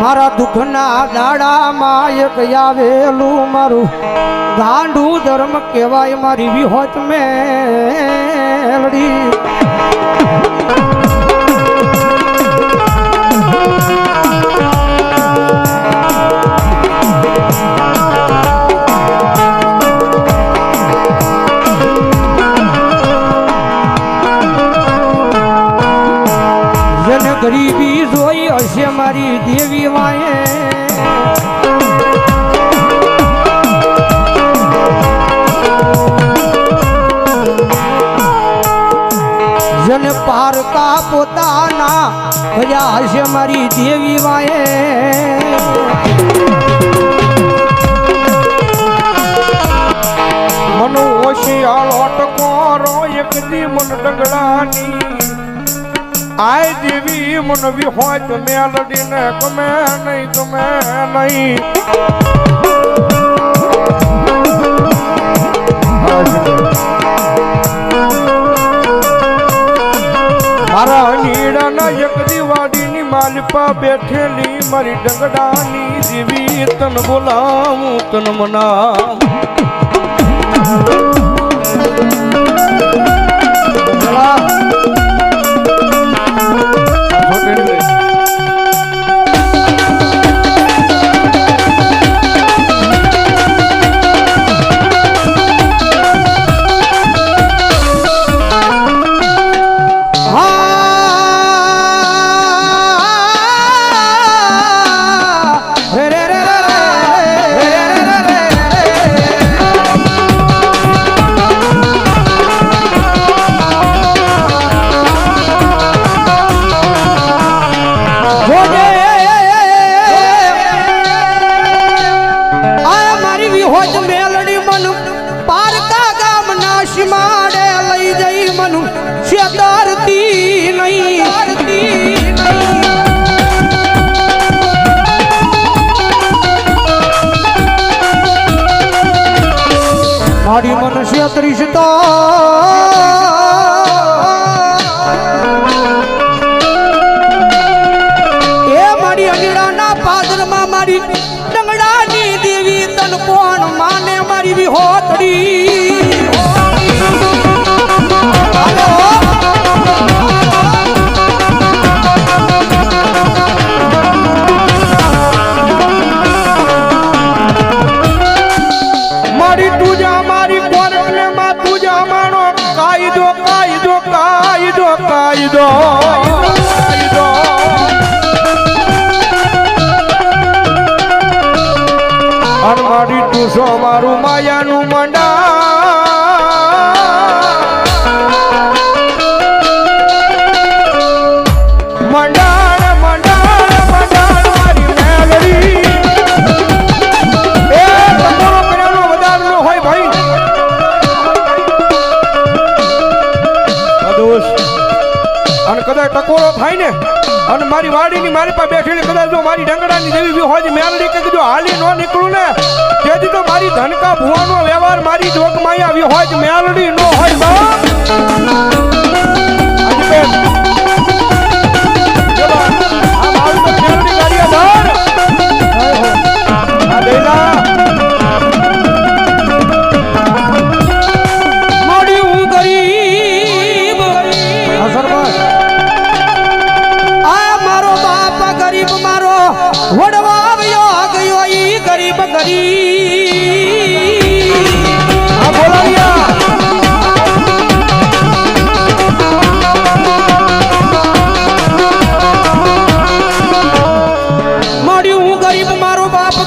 મારા દુઃખના દાડામાં એક આવેલું મારું. ગાંડું ધર્મ કહેવાય મારી વિહોત મેલડી. હશે મારી દેવી વાયે. મનો ઓશિયાળ અટકોરો એક દી મન ડગલાની આય દેવી મન વિહોત મેલડીને ગમે નહીં ગમે નહીં. માડીની માલપા બેઠેલી મારી ડંગડાની જીવી તન બોલાવું તન મના બોલા તારતી નહીં. એ મારી મનુષ્ય ત્રિષતા મારી ડંગડાની દેવી તન કોણ માને મારી વિહોતડી. મારી તું સો મારું માયાનું મંડા કદાચ ટકોરો થાય ને અને મારી વાડીની મારી પાસે બેઠેલી કદાચ જો મારી ડંગડાની જેવી હોય મેલડી કે જો હાલી ન નીકળું ને. તેથી તો મારી ધનકા ભુવાનો વ્યવહાર મારી જોગમાં આવી હોય મેલડી નો હોય બાપ વડવા આવ્યો ગયો ઈ ગરીબ ગરીબ. બોલાવ્યા.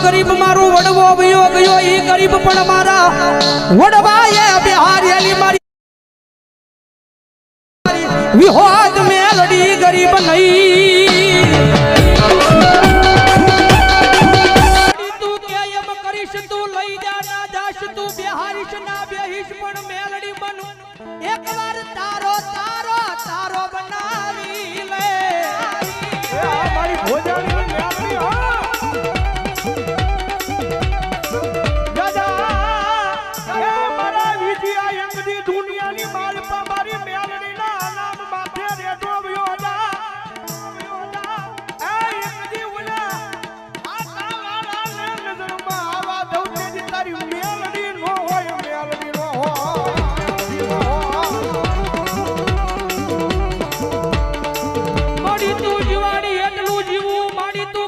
ગરીબ, મારો વડવો વયો ગયો ઈ ગરીબ પણ મારા. વડવાએ બિહારેલી મારી. વિહોદ મેલડી ગરીબ નહીં.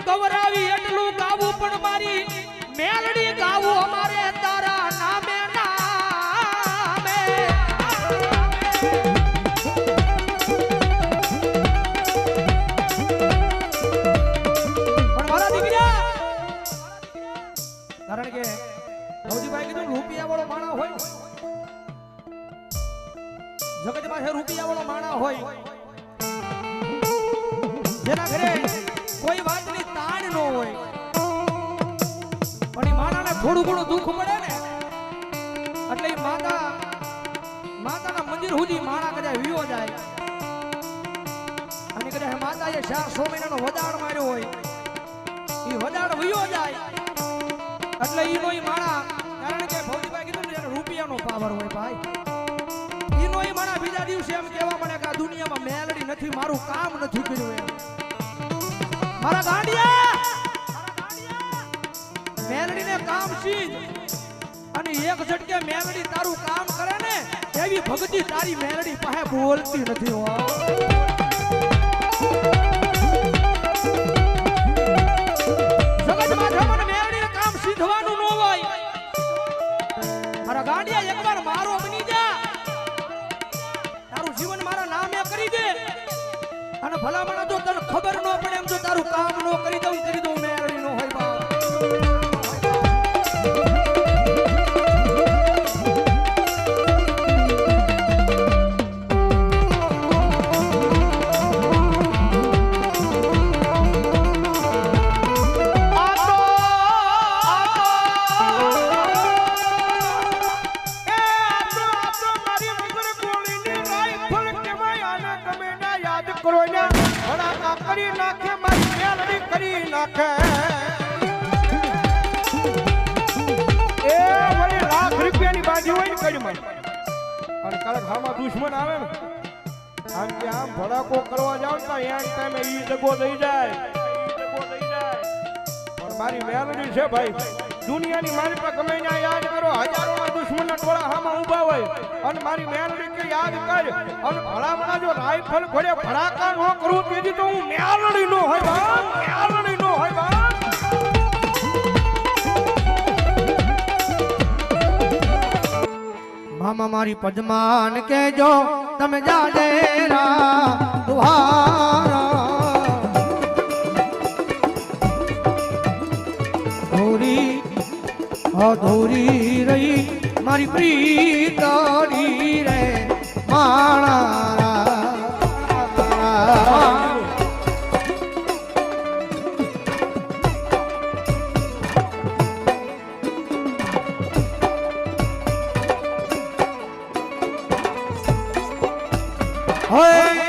ગવરાવી એટલું ગાવું, પણ મારી મેલડી ગાવું અમારે તારા નામે કારણ રૂપિયા વાળો હોય જગત પાસે રૂપિયા વાળો માણા હોય. જેના ઘરે કોઈ વાતની તાણ ન હોય. પણ એ માણાને થોડું ઘણું દુઃખ પડે ને, એટલે એ માતા, માતાના મંદિર સુધી માણા કદાચ વિયો જાય. અને કદાચ માતાએ ચાર સો મહિનાનો વધાર માર્યો હોય, એ વધાર વિયો જાય. એટલે ઈનો ઈ માણા કારણ કે ભૌજીભાઈ કીધું ને એને રૂપિયાનો પાવર હોય ભાઈ. એનો એ માણા બીજા દિવસે એમ કહેવા મળે કે આ દુનિયામાં મેલડી નથી, મારું કામ નથી કર્યું એમ. મારા ગાંડિયા મેલડીને કામ સીધ અને એક ઝટકે મેલડી તારું કામ કરે ને, એવી ભક્તિ તારી મેલડી પાસે બોલતી નથી હો. કરી નાખે, મારી મેલડી કરી નાખે. એ વળી લાખ રૂપિયાની બાજી હોય ને કડીમાં. અને કારક હામાં દુશ્મન આવે ને. કે આમ ભડાકો કરવા જાવ તો એન ટાઈમે ઈ જગો થઈ જાય. પણ મારી મેલડી છે ભાઈ દુનિયાની મારી પર ગમે ના યાદ કરો હજારોના દુશ્મનના ટોળા હામાં ઊભા હોય. અને મારી મેલડી કે યાદ કર, અને ભલામણા જો રાઈફલ ખોલે ભડાકા ન કરું, તેથી તો હું મેલડી નો હોય બા. મેલડી નો હોય બા. મામા મારી પદ્માન કેજો તમે જાડેરા દુહારા. ધોરી અધોરી રહી મારી પ્રીતરી રે માણા અય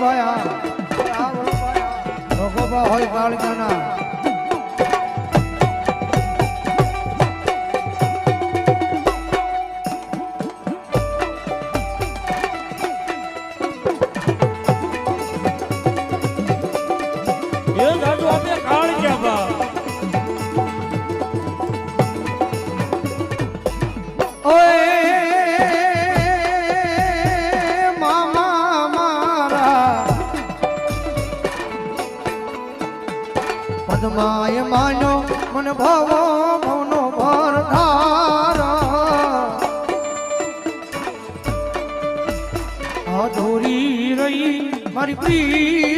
ભયા ભયા આ ભગોબા હોય કાળજાના પદ્માય માનો મન ભાવો મૌનો ભર ધારા. અધૂરી રહી મારી પ્રી